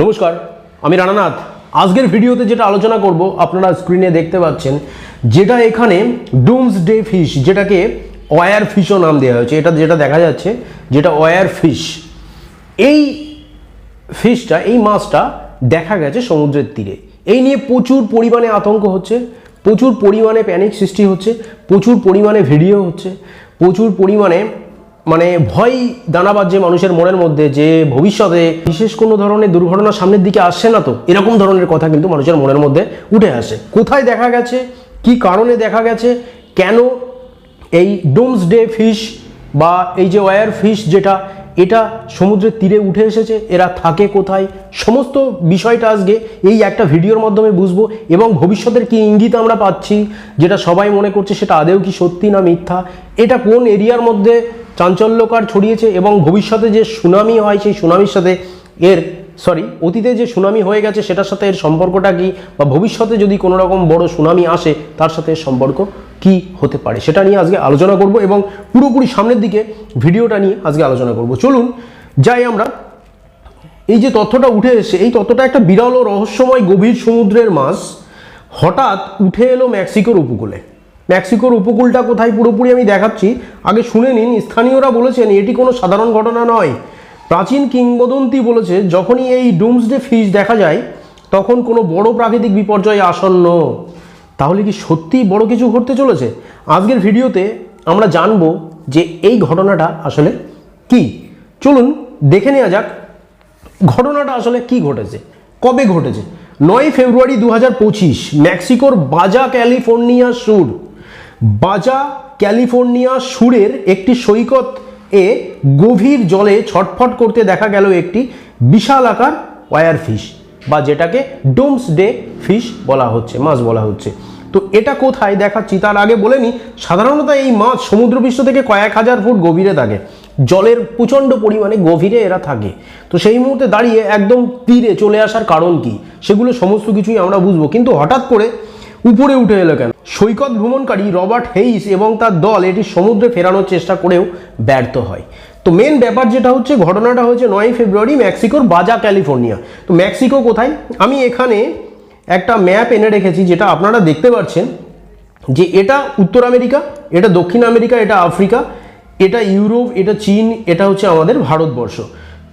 নমস্কার, আমি রানানাথ। আজকের ভিডিওতে যেটা আলোচনা করব, আপনারা স্ক্রিনে দেখতে পাচ্ছেন, যেটা এখানে ডুমস ডে ফিশ যেটাকে ওয়ার ফিশও নাম দেওয়া হয়েছে। এটা যেটা দেখা যাচ্ছে, যেটা ওয়ার ফিশ এই ফিশটা এই মাছটা দেখা গেছে সমুদ্রের তীরে। এই নিয়ে প্রচুর পরিমাণে আতঙ্ক হচ্ছে, প্রচুর পরিমাণে প্যানিক সৃষ্টি হচ্ছে, প্রচুর পরিমাণে ভিডিও হচ্ছে, প্রচুর পরিমাণে মানে ভয় দানা বাজছে মানুষের মনের মধ্যে, যে ভবিষ্যতে বিশেষ কোনো ধরনের দুর্ঘটনা সামনের দিকে আসছে না তো, এরকম ধরনের কথা কিন্তু মানুষের মনের মধ্যে উঠে আসে। কোথায় দেখা গেছে? কি কারণে দেখা গেছে? কেন এই ডোমস ডে ফিশ বা এই যে ওয়ার ফিশ যেটা, এটা সমুদ্রের তীরে উঠে এসেছে, এরা থাকে কোথায়? সমস্ত বিষয়টা আজকে এই একটা ভিডিওর মাধ্যমে বুঝব এবং ভবিষ্যতের কি ইঙ্গিত আমরা পাচ্ছি, যেটা সবাই মনে করছে সেটা আদেও কি সত্যি না মিথ্যা? এটা কোন এরিয়ার মধ্যে চাঞ্চল্যকার ছড়িয়েছে এবং ভবিষ্যতে যে সুনামি হয় সেই সুনামির সাথে এর সরি অতীতে যে সুনামি হয়ে গেছে সেটার সাথে এর সম্পর্কটা কি বা ভবিষ্যতে যদি কোনো রকম বড় সুনামি আসে তার সাথে এর সম্পর্ক কি হতে পারে সেটা নিয়ে আজকে আলোচনা করব এবং পুরোপুরি সামনের দিকে ভিডিওটা নিয়ে আজকে আলোচনা করব। চলুন যাই আমরা। এই যে তথ্যটা উঠে এসে এই তথ্যটা একটা বিরল ও রহস্যময় গভীর সমুদ্রের মাছ হঠাৎ উঠে এলো মেক্সিকোর উপকূলে। মেক্সিকোর উপকূলটা কোথায় পুরোপুরি আমি দেখাচ্ছি। আগে শুনে নিন, স্থানীয়রা বলেছেন এটি কোনো সাধারণ ঘটনা নয়। প্রাচীন কিংবদন্তি বলেছে, যখনই এই ডুমসডে ফিশ দেখা যায়, তখন কোনো বড় প্রাকৃতিক বিপর্যয় আসন্ন। তাহলে কি সত্যিই বড় কিছু ঘটতে চলেছে? আজকের ভিডিওতে আমরা জানব যে এই ঘটনাটা আসলে কি। চলুন, দেখে নেওয়া যাক ঘটনাটা আসলে কি ঘটেছে, কবে ঘটেছে। নয় ফেব্রুয়ারি দু হাজার পঁচিশ, মেক্সিকোর বাজা ক্যালিফোর্নিয়া সুর বাজা ক্যালিফোর্নিয়া সুরের একটি সৈকত এ গভীর জলে ছটফট করতে দেখা গেল একটি বিশাল আকার ওয়ার ফিশ, বা যেটাকে ডোমস ডে ফিশ বলা হচ্ছে, মাছ বলা হচ্ছে। তো এটা কোথায় দেখাচ্ছি তার আগে বলে নিই সাধারণত এই মাছ সমুদ্রপৃষ্ঠ থেকে কয়েক হাজার ফুট গভীরে থাকে। জলের প্রচণ্ড পরিমাণে গভীরে এরা থাকে। তো সেই মুহূর্তে দাঁড়িয়ে একদম তীরে চলে আসার কারণ কি, সেগুলো সমস্ত কিছুই আমরা বুঝব। কিন্তু হঠাৎ করে উপরে উঠে এলো কেন? সৈকত ভ্রমণকারী রবার্ট হেইস এবং তার দল এটি সমুদ্রে ফেরানোর চেষ্টা করেও ব্যর্থ হয়। তো মেন ব্যাপার যেটা হচ্ছে, ঘটনাটা হচ্ছে নয় ফেব্রুয়ারি মেক্সিকোর বাজা, ক্যালিফোর্নিয়া। তো মেক্সিকো কোথায়? আমি এখানে একটা ম্যাপ এনে রেখেছি যেটা আপনারা দেখতে পাচ্ছেন যে এটা উত্তর আমেরিকা, এটা দক্ষিণ আমেরিকা, এটা আফ্রিকা, এটা ইউরোপ, এটা চীন, এটা হচ্ছে আমাদের ভারতবর্ষ।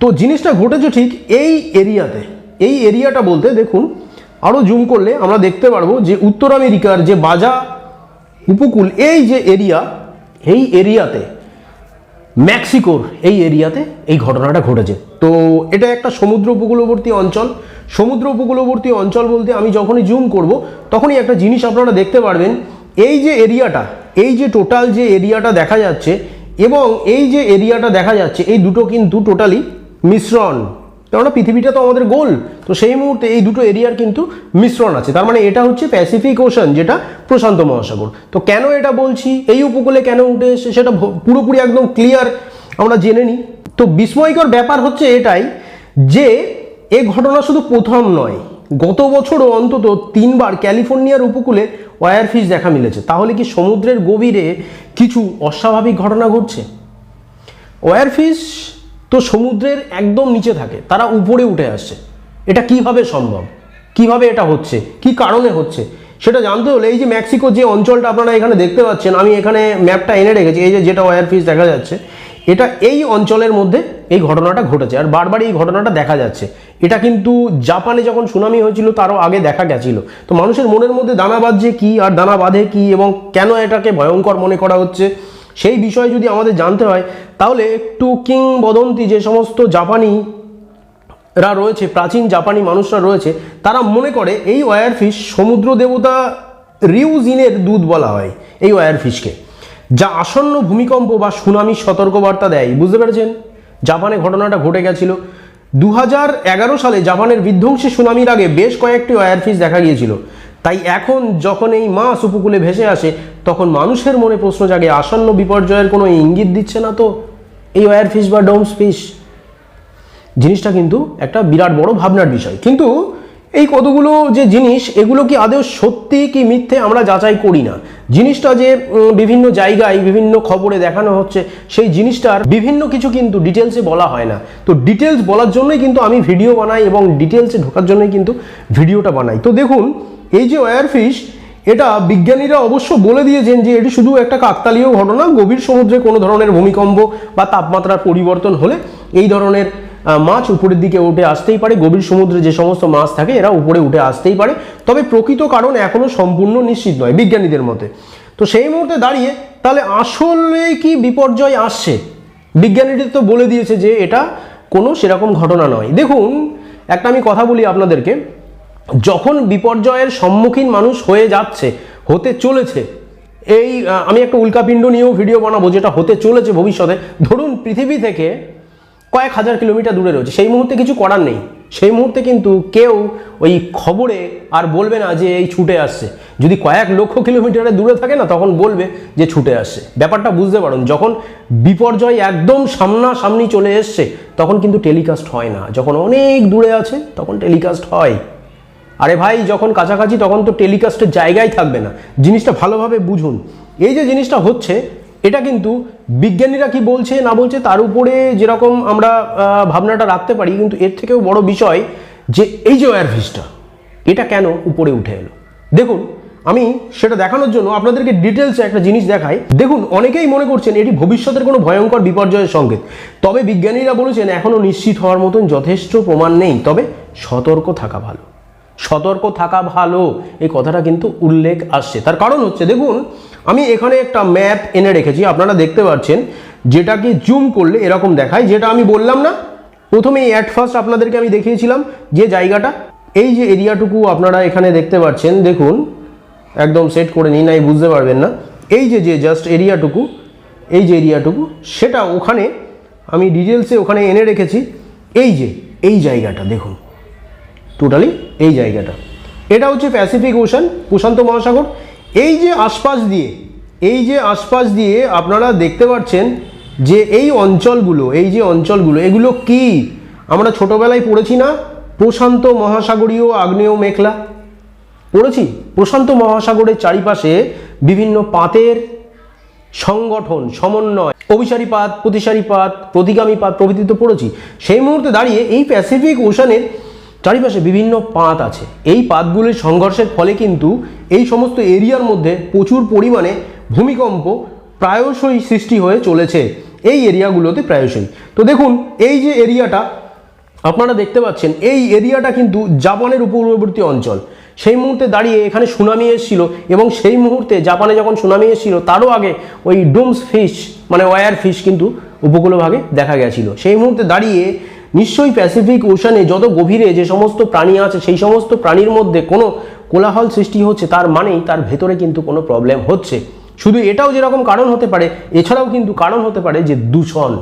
তো জিনিসটা ঘটেছে ঠিক এই এরিয়াতে। এই এরিয়াটা বলতে দেখুন আরও জুম করলে আমরা দেখতে পারব যে উত্তর আমেরিকার যে বাজা উপকূল, এই যে এরিয়া, এই এরিয়াতে, মেক্সিকোর এই এরিয়াতে এই ঘটনাটা ঘটেছে। তো এটা একটা সমুদ্র উপকূলবর্তী অঞ্চল। সমুদ্র উপকূলবর্তী অঞ্চল বলতে আমি যখনই জুম করব, তখনই একটা জিনিস আপনারা দেখতে পারবেন। এই যে এরিয়াটা, এই যে টোটাল যে এরিয়াটা দেখা যাচ্ছে এবং এই যে এরিয়াটা দেখা যাচ্ছে, এই দুটো কিন্তু টোটালি মিশ্রণ। কেননা পৃথিবীটা তো আমাদের গোল। তো সেই মুহূর্তে এই দুটো এরিয়ার কিন্তু মিশ্রণ আছে। তার মানে এটা হচ্ছে প্যাসিফিক ওশান যেটা প্রশান্ত মহাসাগর। তো কেন এটা বলছি? এই উপকূলে কেন উঠে এসে সেটা পুরোপুরি একদম ক্লিয়ার আমরা জেনে নিই। তো বিস্ময়কর ব্যাপার হচ্ছে এটাই যে এ ঘটনা শুধু প্রথম নয়, গত বছরও অন্তত তিনবার ক্যালিফোর্নিয়ার উপকূলে ওয়ার ফিশ দেখা মিলেছে। তাহলে কি সমুদ্রের গভীরে কিছু অস্বাভাবিক ঘটনা ঘটছে? ওয়ার ফিশ তো সমুদ্রের একদম নিচে থাকে, তারা উপরে উঠে আসছে। এটা কীভাবে সম্ভব? কীভাবে এটা হচ্ছে? কি কারণে হচ্ছে? সেটা জানতে হলে এই যে মেক্সিকো যে অঞ্চলটা আপনারা এখানে দেখতে পাচ্ছেন, আমি এখানে ম্যাপটা এনে রেখেছি, এই যে যেটা ওয়ার ফিশ দেখা যাচ্ছে, এটা এই অঞ্চলের মধ্যে এই ঘটনাটা ঘটেছে। আর বারবার এই ঘটনাটা দেখা যাচ্ছে। এটা কিন্তু জাপানে যখন সুনামি হয়েছিল, তারও আগে দেখা গেছিল। তো মানুষের মনের মধ্যে দানা বাঁধছে কী, আর দানা বাঁধে কী, এবং কেন এটাকে ভয়ঙ্কর মনে করা হচ্ছে? সেই বিষয়ে যদি আমাদের জানতে হয়, তাহলে একটু কিংবদন্তি যে সমস্ত জাপানি রা রয়েছে, প্রাচীন জাপানি মানুষরা রয়েছে, তারা মনে করে এই ওয়ার ফিশ সমুদ্র দেবতা রিউজিনের দুধ বলা হয় এই ওয়ার ফিশকে, যা আসন্ন ভূমিকম্প বা সুনামির সতর্কবার্তা দেয়। বুঝতে পেরেছেন? জাপানে ঘটনাটা ঘটে গেছিল। দু সালে জাপানের বিধ্বংসী সুনামির আগে বেশ কয়েকটি ওয়ার ফিশ দেখা গিয়েছিল। তাই এখন যখন এই মাছ উপকূলে ভেসে আসে, তখন মানুষের মনে প্রশ্ন জাগে, আসন্ন বিপর্যয়ের কোনো ইঙ্গিত দিচ্ছে না তো? এই ওয়ার ফিশ বা ডোমস ফিশ? জিনিসটা কিন্তু একটা বিরাট বড় ভাবনার বিষয়। কিন্তু এই কতগুলো যে জিনিস, এগুলো কি আদৌ সত্যি কি মিথ্যে আমরা যাচাই করি না? জিনিসটা যে বিভিন্ন জায়গায় বিভিন্ন খবরে দেখানো হচ্ছে, সেই জিনিসটার বিভিন্ন কিছু কিন্তু ডিটেলসে বলা হয় না। তো ডিটেলস বলার জন্যই কিন্তু আমি ভিডিও বানাই এবং ডিটেলসে ঢোকার জন্যই কিন্তু ভিডিওটা বানাই। তো দেখুন এই যে ওয়ারফিশ, এটা বিজ্ঞানীরা অবশ্য বলে দিয়েছেন যে এটি শুধু একটা কাকতালীয় ঘটনা, গভীর সমুদ্রে কোনো ধরনের ভূমিকম্প বা তাপমাত্রার পরিবর্তন হলে এই ধরনের মাছ উপরের দিকে উঠে আসতেই পারে। গভীর সমুদ্রে যে সমস্ত মাছ থাকে, এরা উপরে উঠে আসতেই পারে। তবে প্রকৃত কারণ এখনও সম্পূর্ণ নিশ্চিত নয় বিজ্ঞানীদের মতে। তো সেই মুহূর্তে দাঁড়িয়ে, তাহলে আসলে কি বিপর্যয় আসছে? বিজ্ঞানীরা তো বলে দিয়েছে যে এটা কোনো সেরকম ঘটনা নয়। দেখুন, একটা আমি কথা বলি আপনাদেরকে। যখন বিপর্যয়ের সম্মুখীন মানুষ হয়ে যাচ্ছে, হতে চলেছে, এই আমি একটা উল্কাপিণ্ড নিয়েও ভিডিও বানাবো যেটা হতে চলেছে ভবিষ্যতে। ধরুন পৃথিবী থেকে কয়েক হাজার কিলোমিটার দূরে রয়েছে, সেই মুহূর্তে কিছু করার নেই। সেই মুহূর্তে কিন্তু কেউ ওই খবরে আর বলবে না যে এই ছুটে আসছে। যদি কয়েক লক্ষ কিলোমিটারে দূরে থাকে না, তখন বলবে যে ছুটে আসছে। ব্যাপারটা বুঝতে পারুন, যখন বিপর্যয় একদম সামনাসামনি চলে এসছে, তখন কিন্তু টেলিকাস্ট হয় না। যখন অনেক দূরে আছে, তখন টেলিকাস্ট হয়। আরে ভাই, যখন কাছাকাছি তখন তো টেলিকাস্টের জায়গায় থাকবে না। জিনিসটা ভালোভাবে বুঝুন। এই যে জিনিসটা হচ্ছে, এটা কিন্তু বিজ্ঞানীরা কি বলছে, না বলছে, তার উপরে যেরকম আমরা ভাবনাটা রাখতে পারি, কিন্তু এর থেকেও বড় বিষয় যে এই যে ওয়ারফিসটা এটা কেন উপরে উঠে এলো? দেখুন, আমি সেটা দেখানোর জন্য আপনাদেরকে ডিটেলসে একটা জিনিস দেখাই। দেখুন, অনেকেই মনে করছেন এটি ভবিষ্যতের কোনো ভয়ঙ্কর বিপর্যয়ের সংকেত। তবে বিজ্ঞানীরা বলেছেন এখনও নিশ্চিত হওয়ার মতন যথেষ্ট প্রমাণ নেই। তবে সতর্ক থাকা ভালো। সতর্ক থাকা ভালো। এই কথাটা কিন্তু উল্লেখ আসছে। তার কারণ হচ্ছে, দেখুন, আমি এখানে একটা ম্যাপ এনে রেখেছি, আপনারা দেখতে পাচ্ছেন, যেটাকে জুম করলে এরকম দেখায়, যেটা আমি বললাম না। প্রথমে অ্যাট ফার্স্ট আপনাদেরকে আমি দেখিয়েছিলাম যে জায়গাটা। এই যে এরিয়াটুকু আপনারা এখানে দেখতে পাচ্ছেন, দেখুন, একদম সেট করে নিন নাই বুঝতে পারবেন না। এই যে যে জাস্ট এরিয়াটুকু, এই যে এরিয়াটুকু, সেটা ওখানে আমি ডিটেলসে ওখানে এনে রেখেছি। এই যে, এই জায়গাটা, দেখুন টোটালি এই জায়গাটা। এটা হচ্ছে প্যাসিফিক ওশান প্রশান্ত মহাসাগর। এই যে আশপাশ দিয়ে, এই যে আশপাশ দিয়ে আপনারা দেখতে পাচ্ছেন যে এই অঞ্চলগুলো, এই যে অঞ্চলগুলো, এগুলো কি? আমরা ছোটবেলায় পড়েছি না? প্রশান্ত মহাসাগরীয় আগ্নেয় মেঘলা পড়েছি? প্রশান্ত মহাসাগরের চারিপাশে বিভিন্ন পাতের সংগঠন, সমন্বয়, অভিসারী পাত, প্রতিসারী পাত, প্রতিগামী পাত প্রভৃতি তো পড়েছি। সেই মুহূর্তে দাঁড়িয়ে এই প্যাসিফিক ওশানের চারিপাশে বিভিন্ন পাত আছে। এই পাতগুলির সংঘর্ষের ফলে কিন্তু এই সমস্ত এরিয়ার মধ্যে প্রচুর পরিমাণে ভূমিকম্প প্রায়শই সৃষ্টি হয়ে চলেছে। এই এরিয়াগুলোতে প্রায়শই। তো দেখুন, এই যে এরিয়াটা, আপনারা দেখতে পাচ্ছেন, এই এরিয়াটা কিন্তু জাপানের উপকূলবর্তী অঞ্চল। সেই মুহূর্তে দাঁড়িয়ে এখানে সুনামি এসেছিল এবং সেই মুহূর্তে জাপানে যখন সুনামি এসেছিল, তারও আগে ওই ডুমস ফিশ মানে ওয়ার ফিশ কিন্তু উপকূলভাগে দেখা গেছিল। সেই মুহূর্তে দাঁড়িয়ে নিশ্চয়ই প্যাসিফিক ওশানে যত গভীরে যে সমস্ত প্রাণী আছে, সেই সমস্ত প্রাণীর মধ্যে কোনো কোলাহল সৃষ্টি হচ্ছে, তার মানেই তার ভেতরে কিন্তু কোনো প্রবলেম হচ্ছে। শুধু এটাও যেরকম কারণ হতে পারে, এছাড়াও কিন্তু কারণ হতে পারে যে দূষণ।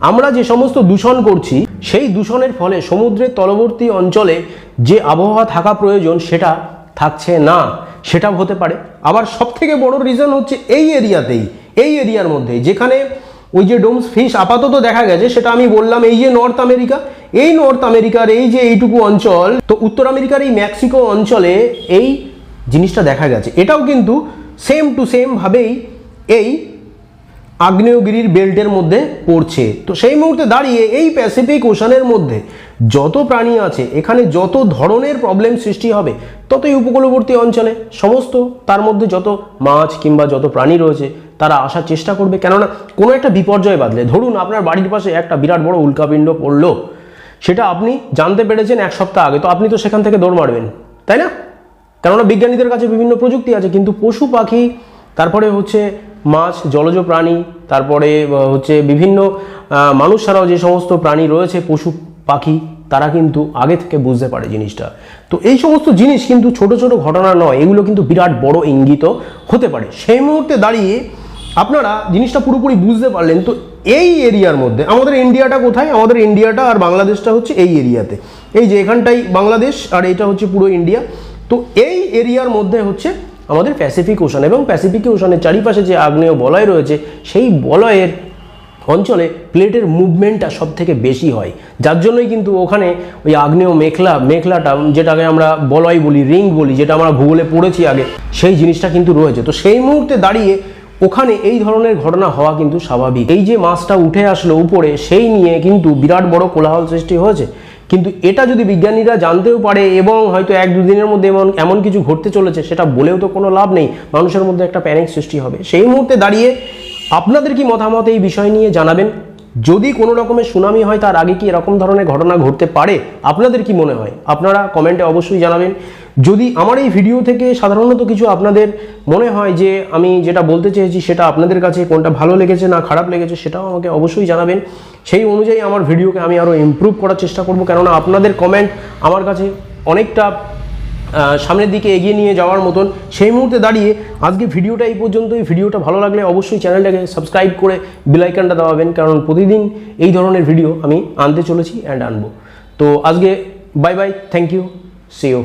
আমরা যে সমস্ত দূষণ করছি, সেই দূষণের ফলে সমুদ্রের তলবর্তী অঞ্চলে যে আবহাওয়া থাকা প্রয়োজন, সেটা থাকছে না। সেটা হতে পারে। আবার সবথেকে বড় রিজন হচ্ছে এই এরিয়াতেই এই এরিয়ার মধ্যে যেখানে ওই যে ডোমস ফিশ আপাতত দেখা গেছে, সেটা আমি বললাম এই যে নর্থ আমেরিকা, এই নর্থ আমেরিকার এই যে এইটুকু অঞ্চল, তো উত্তর আমেরিকার এই মেক্সিকো অঞ্চলে এই জিনিসটা দেখা গেছে। এটাও কিন্তু সেম টু সেম ভাবেই এই আগ্নেয়গিরির বেল্টের মধ্যে পড়ছে। তো সেই মুহূর্তে দাঁড়িয়ে এই প্যাসিফিক ওশানের মধ্যে যত প্রাণী আছে, এখানে যত ধরনের প্রবলেম সৃষ্টি হবে, ততই উপকূলবর্তী অঞ্চলে সমস্ত, তার মধ্যে যত মাছ কিংবা যত প্রাণী রয়েছে তারা আসার চেষ্টা করবে। কেননা কোনো একটা বিপর্যয় বাদলে ধরুন আপনার বাড়ির পাশে একটা বিরাট বড় উল্কাপিণ্ড পড়ল, সেটা আপনি জানতে পেরেছেন এক সপ্তাহ আগে, তো আপনি তো সেখান থেকে দৌড় মারবেন, তাই না? কেননা বিজ্ঞানীদের কাছে বিভিন্ন প্রযুক্তি আছে, কিন্তু পশু পাখি, তারপরে হচ্ছে মাছ, জলজ প্রাণী, তারপরে হচ্ছে বিভিন্ন মানুষ ছাড়াও যে সমস্ত প্রাণী রয়েছে পশু পাখি, তারা কিন্তু আগে থেকে বুঝতে পারে জিনিসটা। তো এই সমস্ত জিনিস কিন্তু ছোট ছোট ঘটনা নয়, এগুলো কিন্তু বিরাট বড় ইঙ্গিত হতে পারে। সেই মুহূর্তে দাঁড়িয়ে আপনারা জিনিসটা পুরোপুরি বুঝতে পারলেন, তো এই এরিয়ার মধ্যে, আমাদের ইন্ডিয়াটা কোথায়? আমাদের ইন্ডিয়াটা আর বাংলাদেশটা হচ্ছে এই এরিয়াতে। এই যে এখানটাই বাংলাদেশ, আর এটা হচ্ছে পুরো ইন্ডিয়া। তো এই এরিয়ার মধ্যে হচ্ছে আমাদের প্যাসিফিক ওশান এবং প্যাসিফিক ওশানের চারিপাশে যে আগ্নেয় বলয় রয়েছে, সেই বলয়ের অঞ্চলে প্লেটের মুভমেন্টটা সব থেকে বেশি হয়। যার জন্যই কিন্তু ওখানে ওই আগ্নেয় মেখলা, মেখলাটা, যেটাকে আমরা বলয় বলি, রিং বলি, যেটা আমরা ভূগোলে পড়েছি আগে, সেই জিনিসটা কিন্তু রয়েছে। তো সেই মুহূর্তে দাঁড়িয়ে ওখানে এই ধরনের ঘটনা হওয়া কিন্তু স্বাভাবিক। এই যে মাছটা উঠে আসলো উপরে, সেই নিয়ে কিন্তু বিরাট বড় কোলাহল সৃষ্টি হয়েছে। কিন্তু এটা যদি বিজ্ঞানীরা জানতেও পারে এবং হয়তো এক দুদিনের মধ্যে এমন এমন কিছু ঘটতে চলেছে, সেটা বলেও তো কোনো লাভ নেই। মানুষের মধ্যে একটা প্যানিক সৃষ্টি হবে। সেই মুহূর্তে দাঁড়িয়ে আপনাদের কি মতামত এই বিষয় নিয়ে জানাবেন? যদি কোনো রকমের সুনামি হয়, তার আগে কি এরকম ধরনের ঘটনা ঘটতে পারে? আপনাদের কি মনে হয়? আপনারা কমেন্টে অবশ্যই জানাবেন। যদি আমার এই ভিডিও থেকে সাধারণত কিছু আপনাদের মনে হয় যে আমি যেটা বলতে চেয়েছি, সেটা আপনাদের কাছে কোনটা ভালো লেগেছে, না খারাপ লেগেছে, সেটাও আমাকে অবশ্যই জানাবেন। সেই অনুযায়ী আমার ভিডিওকে আমি আরও ইমপ্রুভ করার চেষ্টা করব। কেননা আপনাদের কমেন্ট আমার কাছে অনেকটা সামনের দিকে এগিয়ে নিয়ে যাওয়ার মতন সেই মুহূর্তে দাঁড়িয়ে আজকে ভিডিওটা এই পর্যন্ত এই ভিডিওটা ভালো লাগলে অবশ্যই চ্যানেলটাকে সাবস্ক্রাইব করে বিলাইকানটা দাবাবেন, কারণ প্রতিদিন এই ধরনের ভিডিও আমি আনতে চলেছি অ্যান্ড আনব। তো আজকে bye bye thank you see you